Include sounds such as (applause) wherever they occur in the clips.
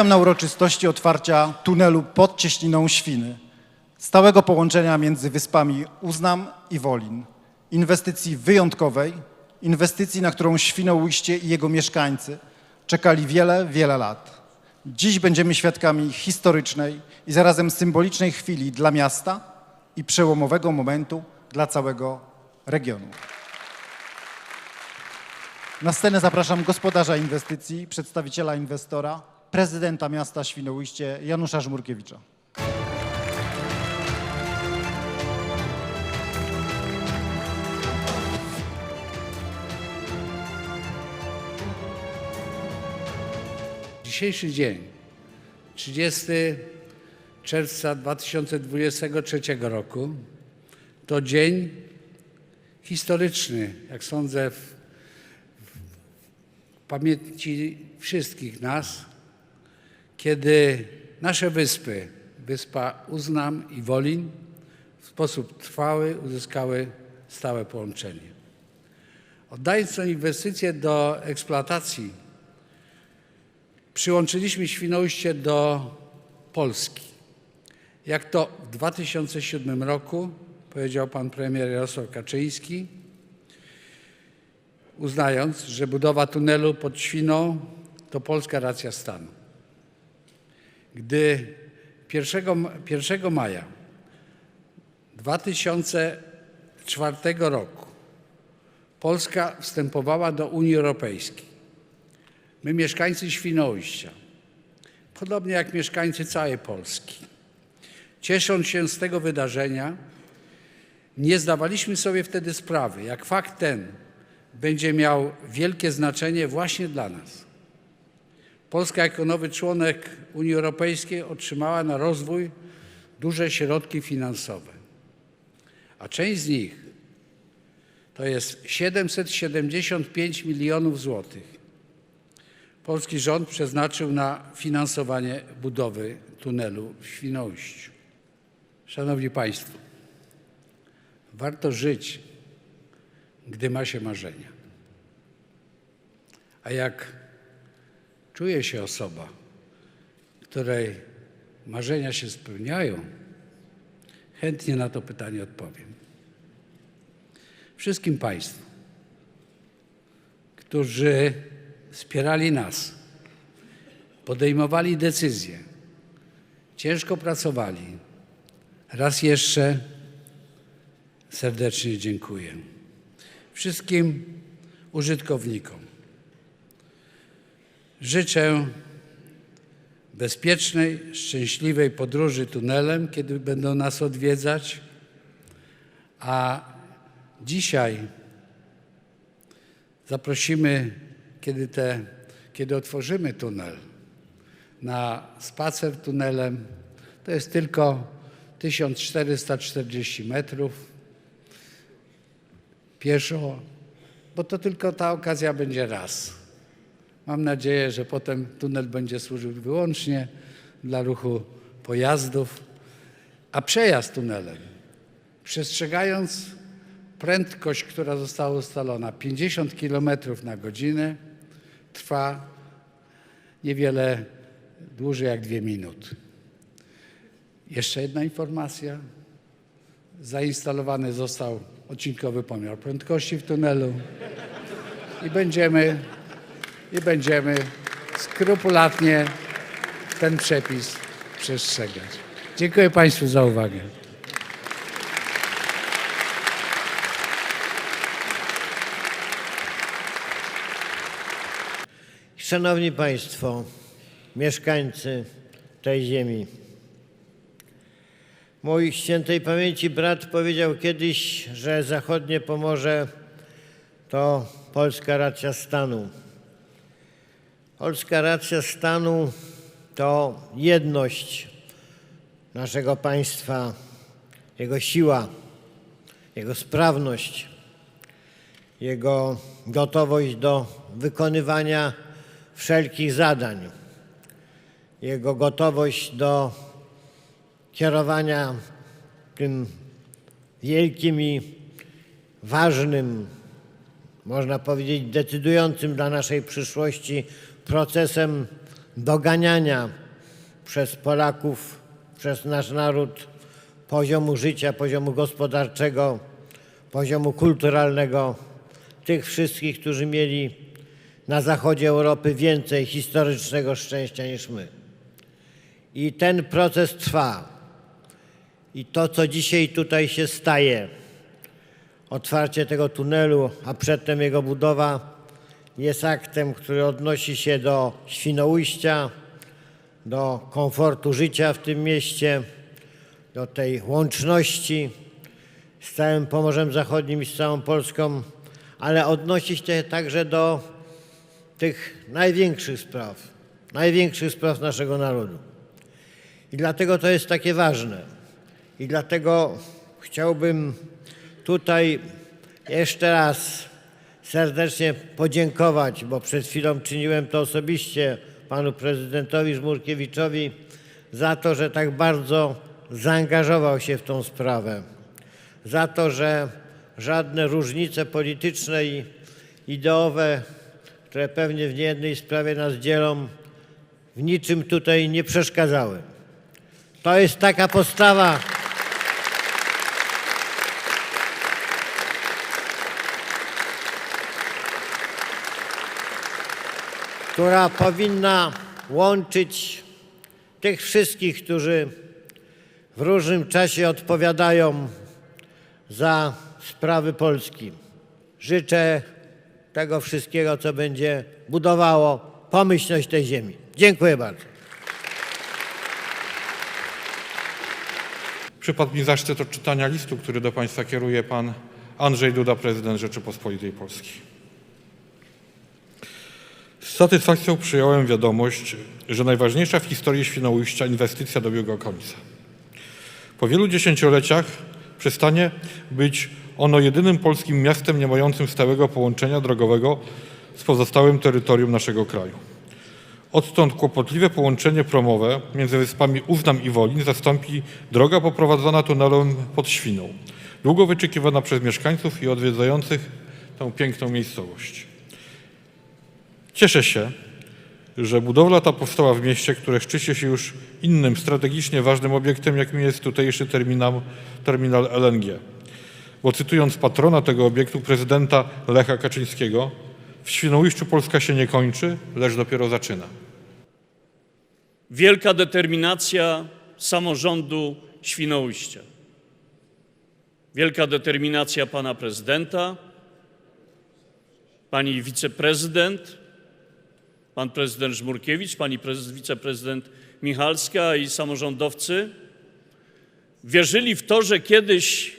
Witam na uroczystości otwarcia tunelu pod Cieśniną Świny, stałego połączenia między wyspami Uznam i Wolin. Inwestycji wyjątkowej, inwestycji, na którą Świnoujście i jego mieszkańcy czekali wiele, wiele lat. Dziś będziemy świadkami historycznej i zarazem symbolicznej chwili dla miasta i przełomowego momentu dla całego regionu. Na scenę zapraszam gospodarza inwestycji, przedstawiciela inwestora, prezydenta miasta Świnoujście Janusza Żmurkiewicza. Dzisiejszy dzień, 30 czerwca 2023 roku, to dzień historyczny, jak sądzę, w, w pamięci wszystkich nas, kiedy nasze wyspy, wyspa Uznam i Wolin, w sposób trwały uzyskały stałe połączenie. Oddając tę inwestycję do eksploatacji, przyłączyliśmy Świnoujście do Polski. Jak to w 2007 roku powiedział pan premier Jarosław Kaczyński, uznając, że budowa tunelu pod Świną to polska racja stanu. Gdy 1, 1 maja 2004 roku Polska wstępowała do Unii Europejskiej, My, mieszkańcy Świnoujścia, podobnie jak mieszkańcy całej Polski, ciesząc się z tego wydarzenia, nie zdawaliśmy sobie wtedy sprawy, jak fakt ten będzie miał wielkie znaczenie właśnie dla nas. Polska jako nowy członek Unii Europejskiej otrzymała na rozwój duże środki finansowe, a część z nich to jest 775 milionów złotych polski rząd przeznaczył na finansowanie budowy tunelu w Świnoujściu. Szanowni Państwo, warto żyć, gdy ma się marzenia. A jak czuje się osoba, której marzenia się spełniają, chętnie na to pytanie odpowiem. Wszystkim Państwu, którzy wspierali nas, podejmowali decyzje, ciężko pracowali. Raz jeszcze serdecznie dziękuję. Wszystkim użytkownikom życzę bezpiecznej, szczęśliwej podróży tunelem, kiedy będą nas odwiedzać. A dzisiaj zaprosimy kiedy, te, kiedy otworzymy tunel, na spacer tunelem, to jest tylko 1440 metrów pieszo, bo to tylko ta okazja będzie raz. Mam nadzieję, że potem tunel będzie służył wyłącznie dla ruchu pojazdów, a przejazd tunelem, przestrzegając prędkość, która została ustalona 50 km na godzinę, trwa niewiele dłużej jak dwie minuty. Jeszcze jedna informacja. Zainstalowany został odcinkowy pomiar prędkości w tunelu i będziemy, i będziemy skrupulatnie ten przepis przestrzegać. Dziękuję Państwu za uwagę. Szanowni Państwo, mieszkańcy tej ziemi. Mój świętej pamięci brat powiedział kiedyś, że zachodnie Pomorze to polska racja stanu. Polska racja stanu to jedność naszego państwa, jego siła, jego sprawność, jego gotowość do wykonywania wszelkich zadań, jego gotowość do kierowania tym wielkim i ważnym, można powiedzieć decydującym dla naszej przyszłości procesem doganiania przez Polaków, przez nasz naród poziomu życia, poziomu gospodarczego, poziomu kulturalnego tych wszystkich, którzy mieli na zachodzie Europy więcej historycznego szczęścia niż my. I ten proces trwa. I to, co dzisiaj tutaj się staje, otwarcie tego tunelu, a przedtem jego budowa, jest aktem, który odnosi się do Świnoujścia, do komfortu życia w tym mieście, do tej łączności z całym Pomorzem Zachodnim i z całą Polską, ale odnosi się także do tych największych spraw, największych spraw naszego narodu. I dlatego to jest takie ważne. I dlatego chciałbym tutaj jeszcze raz serdecznie podziękować, bo przed chwilą czyniłem to osobiście panu prezydentowi Żmurkiewiczowi za to, że tak bardzo zaangażował się w tą sprawę. Za to, że żadne różnice polityczne i ideowe, które pewnie w niejednej sprawie nas dzielą, w niczym tutaj nie przeszkadzały. To jest taka postawa. Która powinna łączyć tych wszystkich, którzy w różnym czasie odpowiadają za sprawy Polski. Życzę tego wszystkiego, co będzie budowało pomyślność tej ziemi. Dziękuję bardzo. Przypadł mi zaszczyt odczytania listu, który do Państwa kieruje Pan Andrzej Duda, prezydent Rzeczypospolitej Polskiej. Satysfakcją przyjąłem wiadomość, że najważniejsza w historii Świnoujścia inwestycja dobiegła końca. Po wielu dziesięcioleciach przestanie być ono jedynym polskim miastem nie mającym stałego połączenia drogowego z pozostałym terytorium naszego kraju. Odtąd kłopotliwe połączenie promowe między wyspami Uznam i Wolin zastąpi droga poprowadzona tunelem pod Świną, długo wyczekiwana przez mieszkańców i odwiedzających tę piękną miejscowość. Cieszę się, że budowla ta powstała w mieście, które szczyci się już innym strategicznie ważnym obiektem, jakim jest tutejszy terminal, terminal LNG. Bo cytując patrona tego obiektu, prezydenta Lecha Kaczyńskiego, w Świnoujściu Polska się nie kończy, lecz dopiero zaczyna. Wielka determinacja samorządu Świnoujścia. Wielka determinacja pana prezydenta, pani wiceprezydent, pan prezydent Żmurkiewicz, pani prez, wiceprezydent Michalska i samorządowcy wierzyli w to, że kiedyś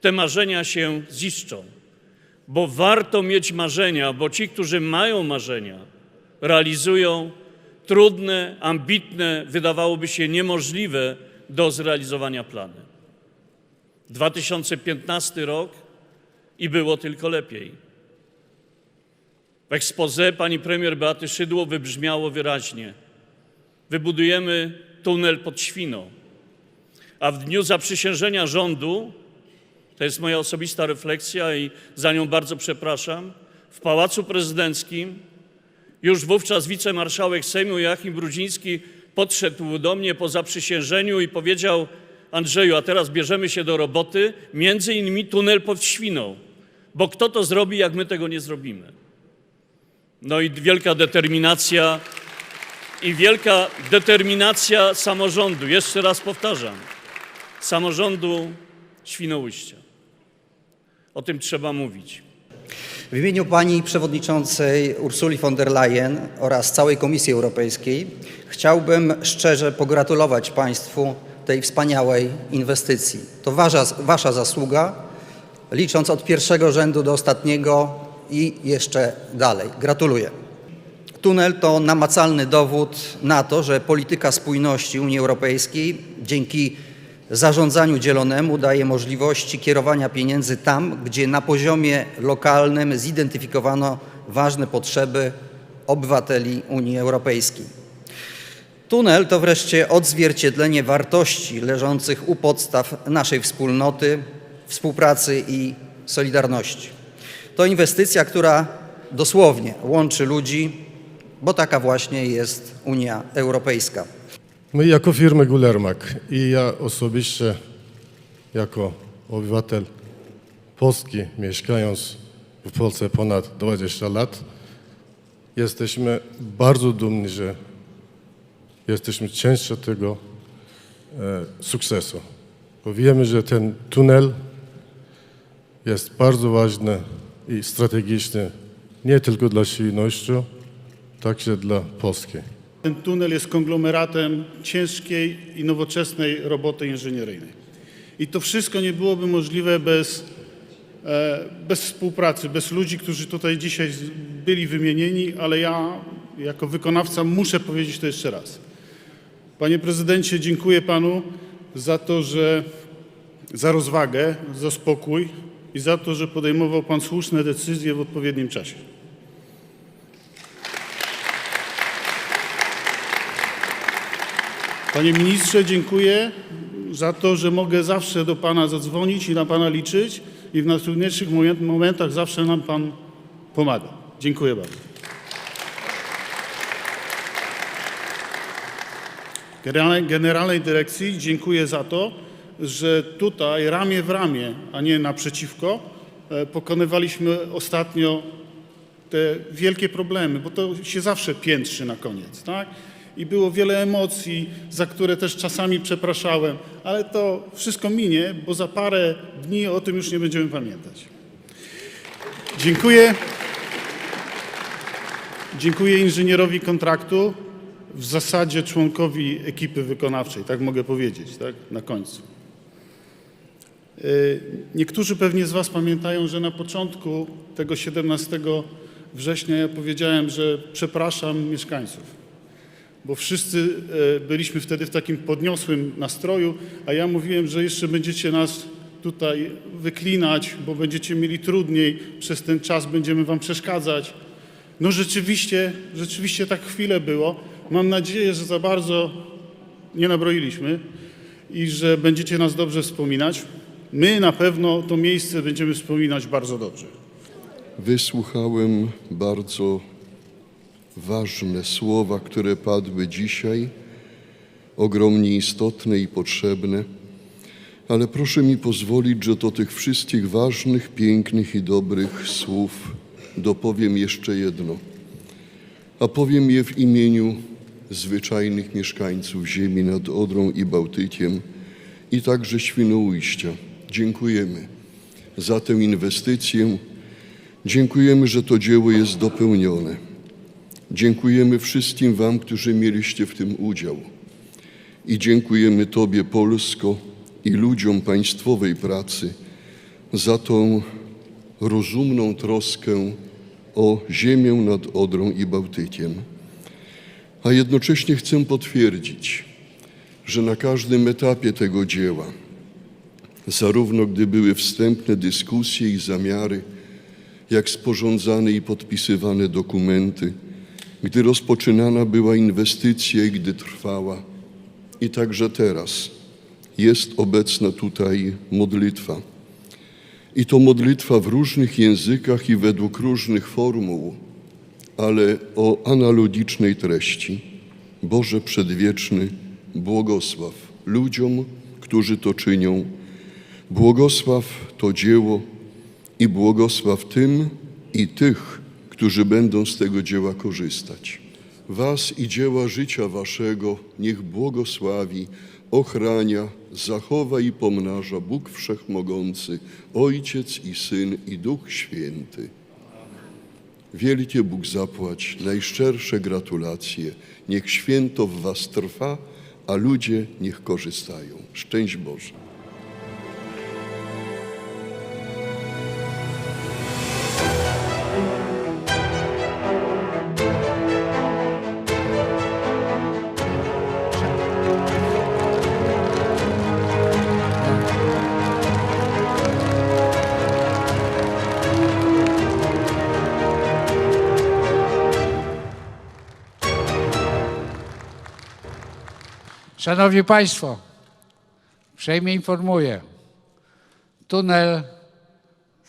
te marzenia się ziszczą. Bo warto mieć marzenia, bo ci, którzy mają marzenia, realizują trudne, ambitne, wydawałoby się niemożliwe do zrealizowania plany. 2015 rok i było tylko lepiej. W ekspoze pani premier Beaty Szydło wybrzmiało wyraźnie: Wybudujemy tunel pod Świną. A w dniu zaprzysiężenia rządu, to jest moja osobista refleksja i za nią bardzo przepraszam, w Pałacu Prezydenckim już wówczas wicemarszałek Sejmu Joachim Brudziński podszedł do mnie po zaprzysiężeniu i powiedział: Andrzeju, a teraz bierzemy się do roboty, między innymi tunel pod Świną, bo kto to zrobi, jak my tego nie zrobimy? No i wielka determinacja i wielka determinacja samorządu, jeszcze raz powtarzam, samorządu Świnoujścia. O tym trzeba mówić. W imieniu pani przewodniczącej Ursuli von der Leyen oraz całej Komisji Europejskiej chciałbym szczerze pogratulować państwu tej wspaniałej inwestycji. To wasza, wasza zasługa, licząc od pierwszego rzędu do ostatniego i jeszcze dalej. Gratuluję. Tunel to namacalny dowód na to, że polityka spójności Unii Europejskiej dzięki zarządzaniu dzielonemu daje możliwości kierowania pieniędzy tam, gdzie na poziomie lokalnym zidentyfikowano ważne potrzeby obywateli Unii Europejskiej. Tunel to wreszcie odzwierciedlenie wartości leżących u podstaw naszej wspólnoty, współpracy i solidarności. To inwestycja, która dosłownie łączy ludzi, bo taka właśnie jest Unia Europejska. My jako firmy Gulermak i ja osobiście jako obywatel Polski, mieszkając w Polsce ponad 20 lat, jesteśmy bardzo dumni, że jesteśmy częścią tego e, sukcesu. Bo wiemy, że ten tunel jest bardzo ważny i strategiczny nie tylko dla Świnoujścia, także dla Polski. Ten tunel jest konglomeratem ciężkiej i nowoczesnej roboty inżynieryjnej. I to wszystko nie byłoby możliwe bez, e, bez współpracy, bez ludzi, którzy tutaj dzisiaj byli wymienieni, ale ja jako wykonawca muszę powiedzieć to jeszcze raz. Panie prezydencie, dziękuję panu za to, że za rozwagę, za spokój i za to, że podejmował pan słuszne decyzje w odpowiednim czasie. Panie ministrze, dziękuję za to, że mogę zawsze do Pana zadzwonić i na Pana liczyć i w najtrudniejszych moment- momentach zawsze nam Pan pomaga. Dziękuję bardzo. Generalnej Dyrekcji dziękuję za to, że tutaj ramię w ramię, a nie naprzeciwko, e, pokonywaliśmy ostatnio te wielkie problemy, bo to się zawsze piętrzy na koniec, tak? I było wiele emocji, za które też czasami przepraszałem, ale to wszystko minie, bo za parę dni o tym już nie będziemy pamiętać. Dziękuję. Dziękuję inżynierowi kontraktu, w zasadzie członkowi ekipy wykonawczej, tak mogę powiedzieć, tak? Na końcu. Y, Niektórzy pewnie z Was pamiętają, że na początku tego 17 września ja powiedziałem, że przepraszam mieszkańców, bo wszyscy e, byliśmy wtedy w takim podniosłym nastroju, a ja mówiłem, że jeszcze będziecie nas tutaj wyklinać, bo będziecie mieli trudniej, przez ten czas będziemy Wam przeszkadzać. No rzeczywiście, rzeczywiście tak chwilę było. Mam nadzieję, że za bardzo nie nabroiliśmy i że będziecie nas dobrze wspominać. My na pewno to miejsce będziemy wspominać bardzo dobrze. Wysłuchałem bardzo ważne słowa, które padły dzisiaj, ogromnie istotne i potrzebne, ale proszę mi pozwolić, że do tych wszystkich ważnych, pięknych i dobrych słów dopowiem jeszcze jedno. A powiem je w imieniu zwyczajnych mieszkańców ziemi nad Odrą i Bałtykiem i także Świnoujścia. Dziękujemy za tę inwestycję. Dziękujemy, że to dzieło jest dopełnione. Dziękujemy wszystkim Wam, którzy mieliście w tym udział. I dziękujemy Tobie, Polsko, i ludziom państwowej pracy za tą rozumną troskę o ziemię nad Odrą i Bałtykiem. A jednocześnie chcę potwierdzić, że na każdym etapie tego dzieła, zarówno gdy były wstępne dyskusje i zamiary, jak sporządzane i podpisywane dokumenty, gdy rozpoczynana była inwestycja i gdy trwała, i także teraz jest obecna tutaj modlitwa. I to modlitwa w różnych językach i według różnych formuł, ale o analogicznej treści. Boże Przedwieczny, błogosław ludziom, którzy to czynią. Błogosław to dzieło i błogosław tym i tych, którzy będą z tego dzieła korzystać. Was i dzieła życia waszego niech błogosławi, ochrania, zachowa i pomnaża Bóg Wszechmogący, Ojciec i Syn i Duch Święty. Wielkie Bóg zapłać, najszczersze gratulacje. Niech święto w was trwa, a ludzie niech korzystają. Szczęść Boże. Szanowni Państwo, uprzejmie informuję, tunel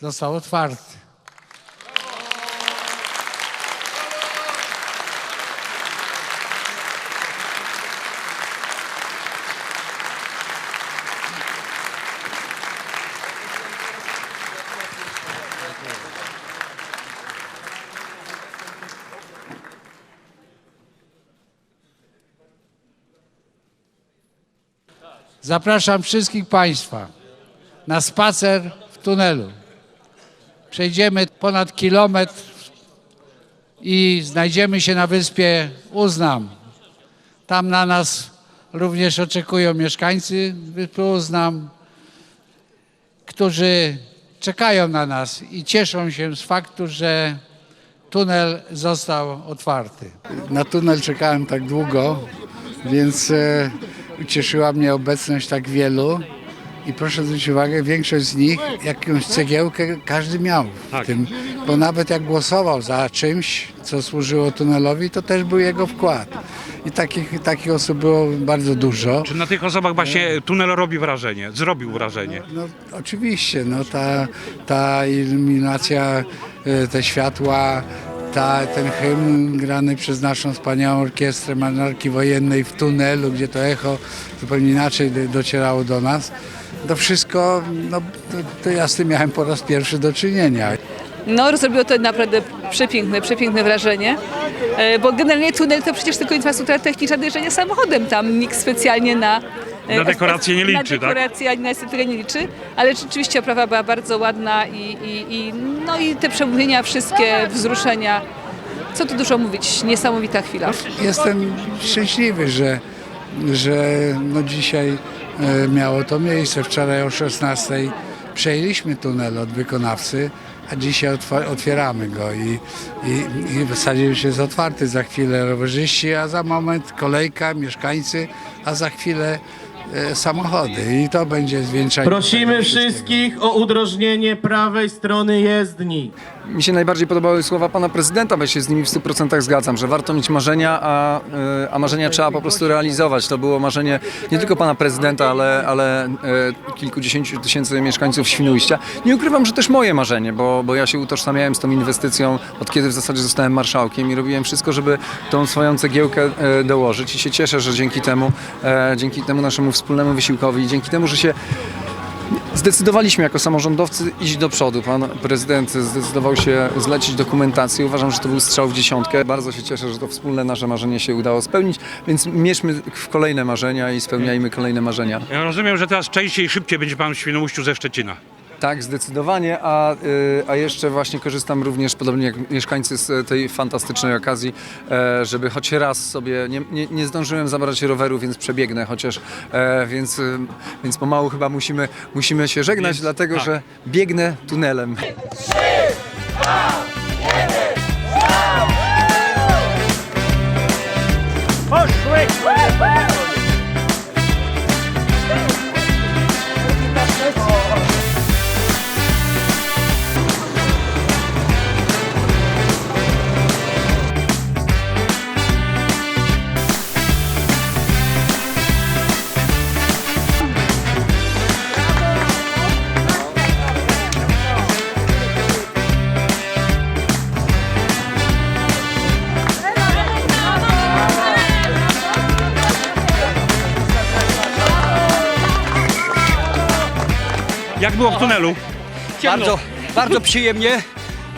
został otwarty. Zapraszam wszystkich Państwa na spacer w tunelu. Przejdziemy ponad kilometr i znajdziemy się na wyspie Uznam. Tam na nas również oczekują mieszkańcy wyspy Uznam, którzy czekają na nas i cieszą się z faktu, że tunel został otwarty. Na tunel czekałem tak długo, więc e, ucieszyła mnie obecność tak wielu. I proszę zwrócić uwagę, większość z nich jakąś cegiełkę każdy miał w tym, bo nawet jak głosował za czymś, co służyło tunelowi, to też był jego wkład. I takich, takich osób było bardzo dużo. Czy na tych osobach właśnie tunel robi wrażenie, zrobił wrażenie? No, oczywiście, no, ta, ta iluminacja, e, te światła, ta, ten hymn grany przez naszą wspaniałą orkiestrę marynarki wojennej w tunelu, gdzie to echo zupełnie inaczej do- docierało do nas. To wszystko, no, to, to ja z tym miałem po raz pierwszy do czynienia. No, zrobiło to naprawdę przepiękne, przepiękne wrażenie, E, bo generalnie tunel to przecież tylko infrastruktura techniczna do samochodem. Tam nikt specjalnie na... e, Na dekoracje nie liczy, Na tak? dekoracje ani na estetykę nie liczy, ale rzeczywiście oprawa była bardzo ładna i, i, i, no i te przemówienia, wszystkie wzruszenia. Co tu dużo mówić, niesamowita chwila. Jestem szczęśliwy, że, że no dzisiaj e, miało to miejsce. Wczoraj o 16 przejęliśmy tunel od wykonawcy, a dzisiaj otwieramy go i, i, i w zasadzie już jest otwarty. Za chwilę rowerzyści, a za moment kolejka, mieszkańcy, a za chwilę e, samochody i to będzie zwieńczenie. Prosimy wszystkich o udrożnienie prawej strony jezdni. Mi się najbardziej podobały słowa pana prezydenta, bo ja się z nimi w 100% zgadzam, że warto mieć marzenia, a, y, a marzenia trzeba po prostu realizować. To było marzenie nie tylko pana prezydenta, ale, ale y, kilkudziesięciu tysięcy mieszkańców Świnoujścia. Nie ukrywam, że też moje marzenie, bo, bo ja się utożsamiałem z tą inwestycją od kiedy w zasadzie zostałem marszałkiem i robiłem wszystko, żeby tą swoją cegiełkę y, dołożyć i się cieszę, że dzięki temu, e, dzięki temu naszemu wspólnemu wysiłkowi dzięki temu, że się Zdecydowaliśmy jako samorządowcy iść do przodu. Pan prezydent zdecydował się zlecić dokumentację. Uważam, że to był strzał w dziesiątkę. Bardzo się cieszę, że to wspólne nasze marzenie się udało spełnić, więc mierzmy w kolejne marzenia i spełniajmy kolejne marzenia. Ja rozumiem, że teraz częściej i szybciej będzie pan w Świnoujściu ze Szczecina. Tak, zdecydowanie, a, y, a jeszcze właśnie korzystam również, podobnie jak mieszkańcy z tej fantastycznej okazji, e, żeby choć raz sobie, nie, nie, nie zdążyłem zabrać roweru, więc przebiegnę chociaż, e, więc, y, więc pomału chyba musimy, musimy się żegnać, Więc- dlatego tak. że biegnę tunelem. Jak było w tunelu? Bardzo, bardzo przyjemnie,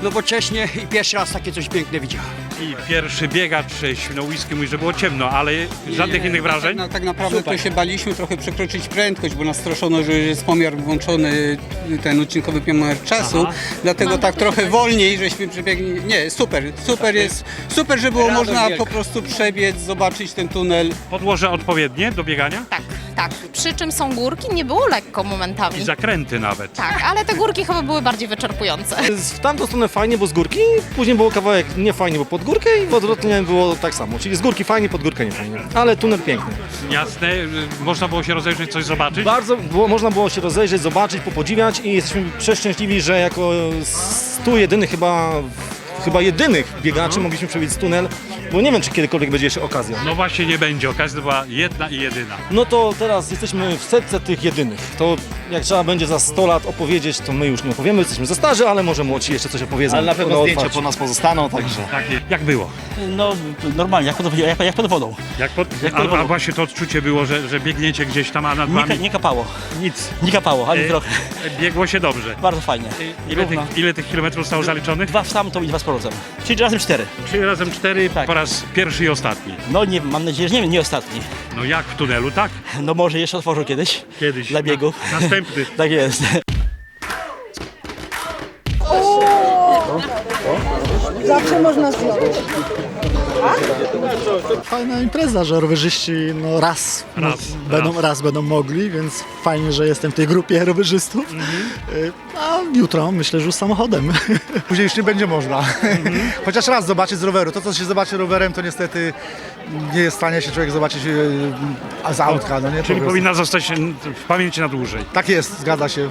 nowocześnie i pierwszy raz takie coś piękne widziałem. I pierwszy biegacz świnoujski mówi, że było ciemno, ale żadnych innych wrażeń? Tak, tak naprawdę to się baliśmy trochę przekroczyć prędkość, bo nas straszono, że jest pomiar włączony, ten odcinkowy pomiar czasu, dlatego tak trochę wolniej, żeśmy przebiegli. Nie, super, super jest, super, że było Radość można wielka. po prostu przebiec, zobaczyć ten tunel. Podłoże odpowiednie do biegania? Tak, tak. Przy czym są górki, nie było lekko momentami. I zakręty nawet. Tak, ale te górki chyba były bardziej wyczerpujące. W tamtą stronę fajnie, bo z górki, później było kawałek nie fajnie, bo pod górkę i w odwrotnie było tak samo. Czyli z górki fajnie, pod górkę nie fajnie. Ale tunel piękny. Jasne, y, można było się rozejrzeć, coś zobaczyć? Bardzo było, można było się rozejrzeć, zobaczyć, popodziwiać i jesteśmy przeszczęśliwi, że jako stu jedynych chyba, chyba jedynych biegaczy mogliśmy przebiec tunel, bo nie wiem, czy kiedykolwiek będzie jeszcze okazja. No właśnie nie będzie, okazja była jedna i jedyna. No to teraz jesteśmy w setce tych jedynych. To jak trzeba będzie za 100 lat opowiedzieć, to my już nie opowiemy, jesteśmy za starzy, ale może młodsi jeszcze coś opowiedzą. Ale na pewno No, zdjęcia otwarcie. po nas pozostaną, także... Tak, jak było? No normalnie, jak pod, jak, jak pod wodą. Jak pod, Jak a, pod a wodą. właśnie to odczucie było, że, że biegniecie gdzieś tam, a nad Nie, ka- wami nie kapało, nic. nie kapało, ani E, trochę. Biegło się dobrze. Bardzo fajnie. Ile tych, ile tych kilometrów zostało zaliczonych? Dwa w tamtą i dwa z powrotem. Czyli razem cztery. Czyli razem cztery Tak. po raz pierwszy i ostatni. No nie, mam nadzieję, że nie, nie ostatni. No jak w tunelu, tak? (laughs) No może jeszcze otworzą kiedyś. Kiedyś. Dla biegów. Na, następny. (laughs) Tak jest. Zawsze można zdjąć. Fajna impreza, że rowerzyści no raz, Raz, no, będą, raz. raz. będą mogli, więc fajnie, że jestem w tej grupie rowerzystów. Y, A jutro myślę, że już samochodem. (laughs) Później już nie będzie można. (laughs) Chociaż raz zobaczyć z roweru. To, co się zobaczy rowerem, to niestety nie jest w stanie się człowiek zobaczyć e, z autka. No nie? Po Czyli prostu. powinna zostać w pamięci na dłużej. Tak jest, zgadza się.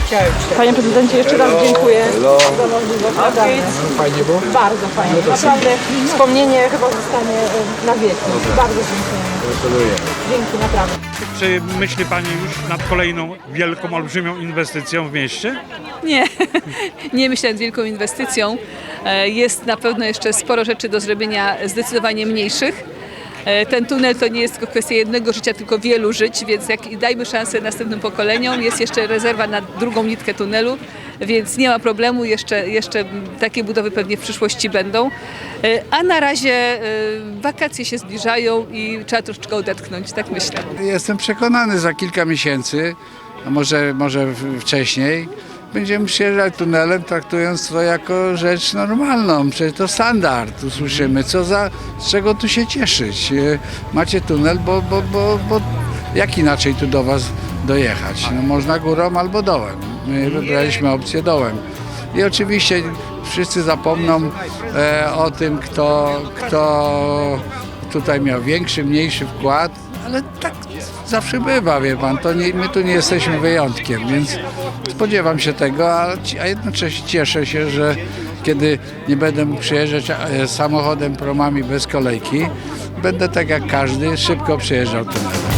Panie prezydencie, jeszcze raz dziękuję za możliwość. Fajnie było? Bardzo fajnie. Naprawdę wspomnienie chyba zostanie e, na wieki. Bardzo dziękuję. Gratuluję. Dzięki, naprawdę. Czy myśli Pani już nad kolejną wielką, olbrzymią inwestycją w mieście? Nie, (laughs) nie myślę nad wielką inwestycją. E, Jest na pewno jeszcze sporo rzeczy do zrobienia zdecydowanie mniejszych. E, Ten tunel to nie jest tylko kwestia jednego życia, tylko wielu żyć, więc jak, dajmy szansę następnym pokoleniom. Jest jeszcze rezerwa na drugą nitkę tunelu, więc nie ma problemu. Jeszcze, jeszcze takie budowy pewnie w przyszłości będą. E, A na razie e, wakacje się zbliżają i trzeba troszeczkę odetchnąć, tak myślę. Jestem przekonany, za kilka miesięcy, a może, może wcześniej, będziemy przyjeżdżać tunelem, traktując to jako rzecz normalną. Przecież to standard. Usłyszymy, co za, z czego tu się cieszyć. E, Macie tunel, bo, bo, bo, bo jak inaczej tu do Was dojechać? No można górą albo dołem. My wybraliśmy opcję dołem. I oczywiście wszyscy zapomną e, o tym, kto, kto tutaj miał większy, mniejszy wkład, ale tak zawsze bywa, wie pan, to nie, my tu nie jesteśmy wyjątkiem, więc spodziewam się tego, a, a jednocześnie cieszę się, że kiedy nie będę mógł przyjeżdżać e, samochodem, promami bez kolejki, będę tak jak każdy szybko przyjeżdżał tunelem.